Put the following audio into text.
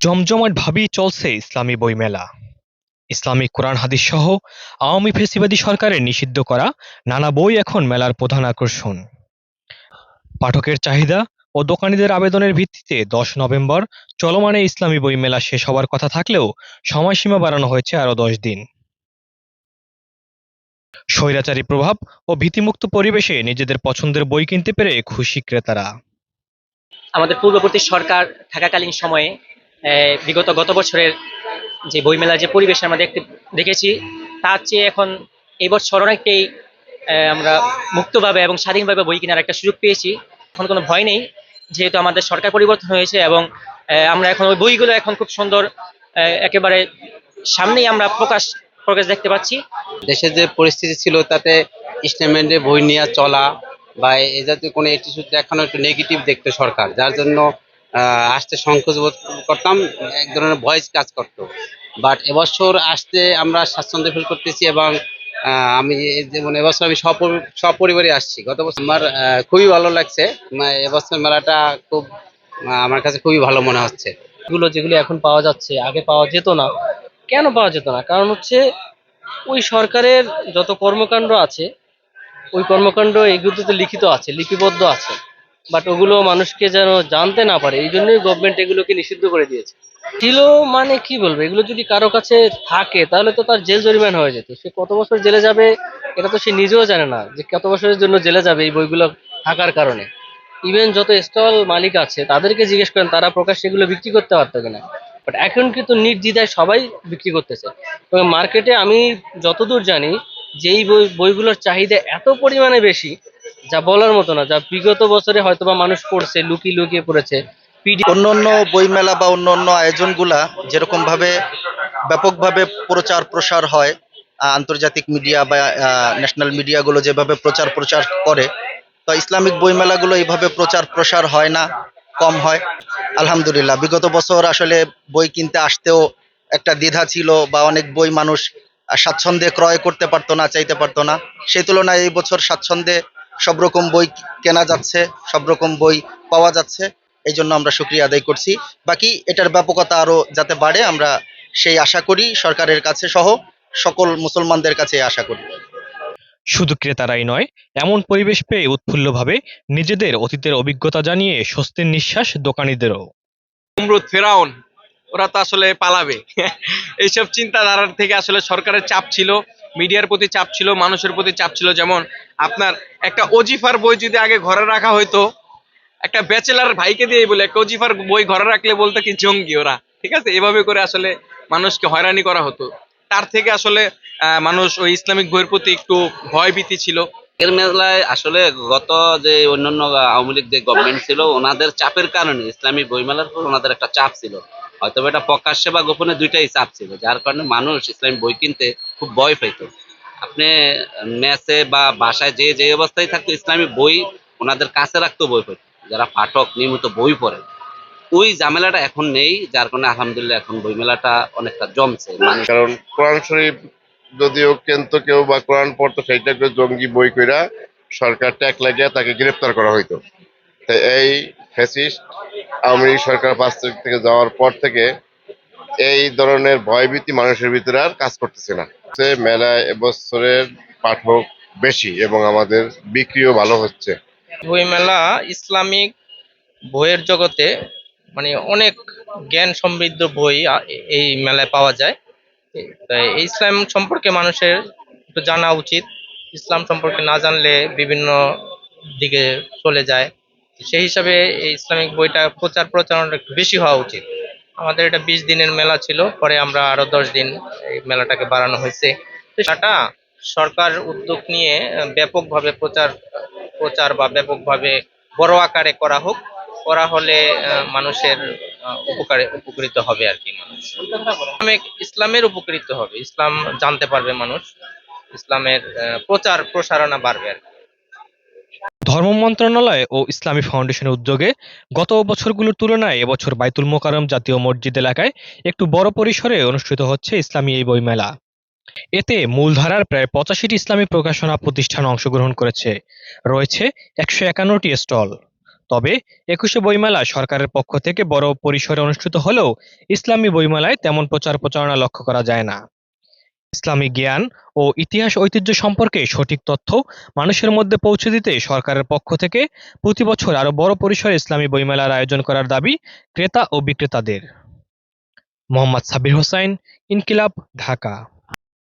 জমজমাটভাবেই চলছে ইসলামী বইমেলা। ইসলামিক কোরআন হাদিস সহ আওয়ামী ফেসিবাদী সরকারের নিষিদ্ধ করা নানা বই এখন মেলার প্রধান আকর্ষণ। পাঠকের চাহিদা ও দোকানীদের আবেদনের ভিত্তিতে দশ নভেম্বর চলমানে ইসলামী বই মেলা শেষ হওয়ার কথা থাকলেও সময়সীমা বাড়ানো হয়েছে আরও দশ দিন। স্বৈরাচারী প্রভাব ও ভীতিমুক্ত পরিবেশে নিজেদের পছন্দের বই কিনতে পেরে খুশি ক্রেতারা। আমাদের পূর্ববর্তী সরকার থাকাকালীন সময়ে বিগত গত বছরের যে বইমেলার যে পরিবেশ আমরা দেখতে, দেখেছি, তার চেয়ে এখন এই বছর অনেকটাই আমরা মুক্তভাবে এবং স্বাধীনভাবে বই কেনার একটা সুযোগ পেয়েছি। এখন কোনো ভয় নেই, যেহেতু আমাদের সরকার পরিবর্তন হয়েছে এবং আমরা এখন ওই বইগুলো এখন খুব সুন্দর একেবারে সামনেই আমরা প্রকাশ প্রকাশ দেখতে পাচ্ছি। দেশের যে পরিস্থিতি ছিল, তাতে স্টেটমেন্টে বই নিয়ে চলা বা এ জাতীয় কোনো অ্যাটিটিউড দেখানো একটু নেগেটিভ দেখতো সরকার, যার জন্য আসতে সংকোচ বোধ করতাম, এক ধরনের ভয়েস কাজ করতো। বাট এবছর আসতে আমরা স্বাচ্ছন্দ্য ফিল করতেছি এবং আমি যেমন এবছর আমি সপরি- সপরিবারে আসছি। গত বছর আমার খুবই ভালো লাগছে। এবছর মেলাটা খুব আমার কাছে খুবই ভালো মনে হচ্ছে। গুলো যেগুলো এখন পাওয়া যাচ্ছে, আগে পাওয়া যেত না, কেন পাওয়া যেত না? কারণ হচ্ছে, ওই সরকারের যত কর্মকাণ্ড আছে, ওই কর্মকাণ্ড এগুলোতে লিখিত আছে, লিপিবদ্ধ আছে। বাট ওগুলো মানুষকে যেন জানতে না পারে, এই জন্যই গভর্নমেন্ট এগুলোকে নিষিদ্ধ করে দিয়েছে। ছিল মানে কি বলব, এগুলো যদি কারও কাছে থাকে, তাহলে তো তার জেল জরিমানা হয়ে যেত। সে কত বছর জেলে যাবে, এটা তো সে নিজেও জানে না যে কত বছরের জন্য জেলে যাবে এই বইগুলো থাকার কারণে। ইভেন যত স্টল মালিক আছে, তাদেরকে জিজ্ঞেস করেন, তারা প্রকাশ এগুলো বিক্রি করতে পারতো কিনা। বাট এখন কিন্তু নির্দ্বিধায় সবাই বিক্রি করতেছে। তবে মার্কেটে আমি যতদূর জানি যে এই বই, বইগুলোর চাহিদা এত পরিমাণে বেশি যা বলার মতো না, যা বিগত বছরে হয়তোবা মানুষ পড়ছে, লুকিয়ে লুকিয়ে পড়েছে। পিডি অন্য অন্য বইমেলা বা অন্য অন্য আয়োজনগুলা যেরকম ভাবে ব্যাপকভাবে প্রচার প্রসার হয় আন্তর্জাতিক মিডিয়া বা ন্যাশনাল মিডিয়াগুলো যেভাবে প্রচার প্রচার করে, তো ইসলামিক বইমেলাগুলো এইভাবে প্রচার প্রসার হয় না, কম হয়। আলহামদুলিল্লাহ, বিগত বছর আসলে বই কিনতে আসতেও একটা দ্বিধা ছিল বা অনেক বই মানুষ স্বাচ্ছন্দ্যে ক্রয় করতে পারতো না, চাইতে পারতো না। সেই তুলনায় এই বছর স্বাচ্ছন্দ্যে সব রকম বই কেনা যাচ্ছে সব রকম বই পাওয়া যাচ্ছে এই জন্য আমরা শুক্রিয়া আদায় করছি। বাকি এটার ব্যাপকতা আরও যাতে বাড়ে আমরা সেই আশা করি সরকারের কাছে সহ সকল মুসলমানদের কাছে আশা করি। শুধু ক্রেতারাই নয় এমন পরিবেশ পেয়ে উৎফুল্লভাবে নিজেদের অতীতের অভিজ্ঞতা জানিয়ে স্বস্তির নিঃশ্বাস দোকানীদেরও। ফেরাউন ওরা তো আসলে পালাবে। এইসব চিন্তাধারার থেকে আসলে সরকারের চাপ ছিল। মিডিয়ার প্রতি চাপ ছিল, মানুষের প্রতি চাপ ছিল। যেমন আপনার একটা অজিফার বই যদি আগে ঘরে রাখা হইতো, একটা ব্যাচেলার ভাইকে দিয়ে বলে, একটা অজিফার বই ঘরে রাখলে বলতো কি জঙ্গি ওরা? ঠিক আছে? এভাবে করে আসলে মানুষকে হয়রানি করা হতো। তার থেকে আসলে মানুষ ওই ইসলামিক বইয়ের প্রতি একটু ভয় ভীতি ছিল। এর মেলায় আসলে গত যে অন্যান্য আওয়ামী লীগ যে গভর্নমেন্ট ছিল, ওনাদের চাপের কারণে, ইসলামী বইমেলার উপর ওনাদের একটা চাপ ছিল। হয়তো এটা প্রকাশ্যে বা গোপনে দুইটাই চাপ ছিল, যার কারণে মানুষ ইসলামী বই কিনতে খুব ভয় পেত আপনি মেসে বা বাসায় যে যে অবস্থায় থাকতো, ইসলামী বই ওনাদের কাছে রাখতো বই পড়তো যারা পাঠক, নিয়মিত বই পড়ে। ওই ঝামেলাটা এখন নেই, যার কারণে আলহামদুলিল্লাহ এখন বইমেলাটা অনেকটা জমছে। কারণ কোরআন শরীফ যদিও কিন্তু কেউ বা কোরআন পড়তো সেইটাকে জঙ্গি বই কইরা সরকার ট্যাক লাগিয়ে তাকে গ্রেফতার করা হইতো। তাই এই ফ্যাসিস্ট আওয়ামী সরকার পাঁচ তারিখ থেকে যাওয়ার পর থেকে এই ধরনের ভয়ভীতি মানুষের ভিতরে আর কাজ করতেছে না। মেলায় এবছরের পাঠক বেশি এবং আমাদের বিক্রিও ভালো হচ্ছে। বই মেলা ইসলামিক বইয়ের জগতে মানে অনেক জ্ঞান সমৃদ্ধ বই এই মেলায় পাওয়া যায়। তাই ইসলাম সম্পর্কে মানুষের একটু জানা উচিত। ইসলাম সম্পর্কে না জানলে বিভিন্ন দিকে চলে যায়। সেই হিসাবে এই ইসলামিক বইটা প্রচার প্রচারণা একটু বেশি হওয়া উচিত। আমাদের এটা বিশ দিনের মেলা ছিল, পরে আমরা আরও দশ দিন এই মেলাটাকে বাড়ানো হয়েছে। সেটা সরকার উদ্যোগ নিয়ে ব্যাপকভাবে প্রচার প্রচার বা ব্যাপকভাবে বড় আকারে করা হোক। করা হলে মানুষের উপকারে, উপকৃত হবে আর কি মানুষ। ইসলামিক, ইসলামের উপকৃত হবে। ইসলাম জানতে পারবে মানুষ। ইসলামের প্রচার, প্রসারণা বাড়বে আর। ধর্ম মন্ত্রণালয় ও ইসলামী ফাউন্ডেশনের উদ্যোগে গত বছরগুলোর তুলনায় এবছর বাইতুল মোকারম জাতীয় মসজিদ এলাকায় একটু বড় পরিসরে অনুষ্ঠিত হচ্ছে ইসলামী এই বইমেলা। এতে মূলধারার প্রায় পঁচাশিটি ইসলামী প্রকাশনা প্রতিষ্ঠান অংশগ্রহণ করেছে। রয়েছে একশো একান্নটি স্টল। তবে একুশে বইমেলা সরকারের পক্ষ থেকে বড় পরিসরে অনুষ্ঠিত হলেও ইসলামী বইমেলায় তেমন প্রচার প্রচারণা লক্ষ্য করা যায় না। ইসলামী জ্ঞান ও ইতিহাস ঐতিহ্য সম্পর্কে সঠিক তথ্য মানুষের মধ্যে পৌঁছে দিতে সরকারের পক্ষ থেকে প্রতি বছর আরও বড় পরিসরে ইসলামী বইমেলার আয়োজন করার দাবি ক্রেতা ও বিক্রেতাদের। মোহাম্মদ সাবির হোসাইন, ইনকিলাব, ঢাকা।